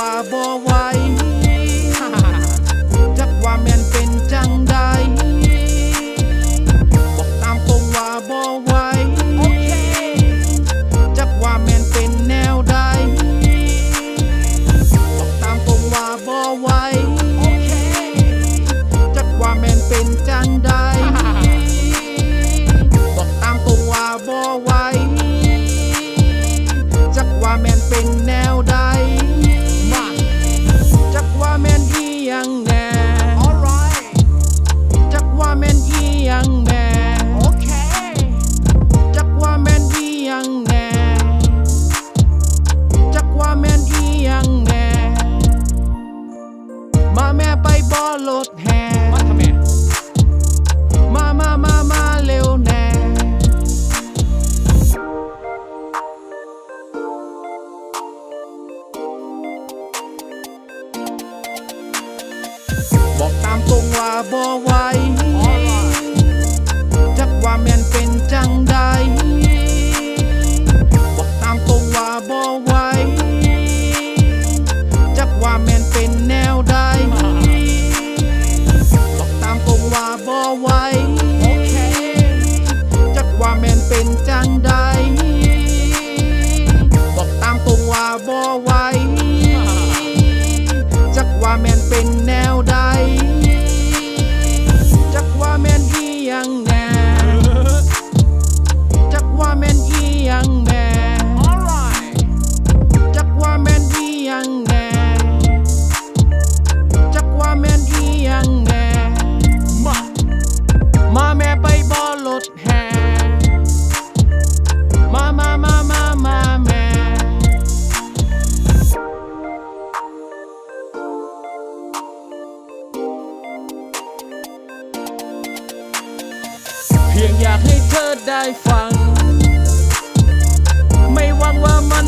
บ่ไหวจักว่าแม่นเป็นจังใดบอกตามตรงว่าบ่ไหวจักว่าแม่นเป็นแนวใดบอกตามตรงว่าบ่ไหวจักว่าแม่นเป็นจังใดบอกตามตรงว่าบ่ไหวจักว่าแม่นเป็นามตรงว่าบ่ไหวจักว่าแม่นเป็นจังใดบอกตามตรงว่าบ่ไหวจักว่าแม่นเป็นแนวใดบอกตามตรงว่าบ่ไหวจักว่าแม่นเป็นจังใดบอกตามตรงว่าบ่ไหวจักว่าแม่นเป็นแนวังแน่จักว่าแมนอียังแน่จักว่าแมนอียังแน่มามาแม่ไปบอลดแห่มามามามามาแม่เพียงอยากให้เธอได้ฟัง Tua mãe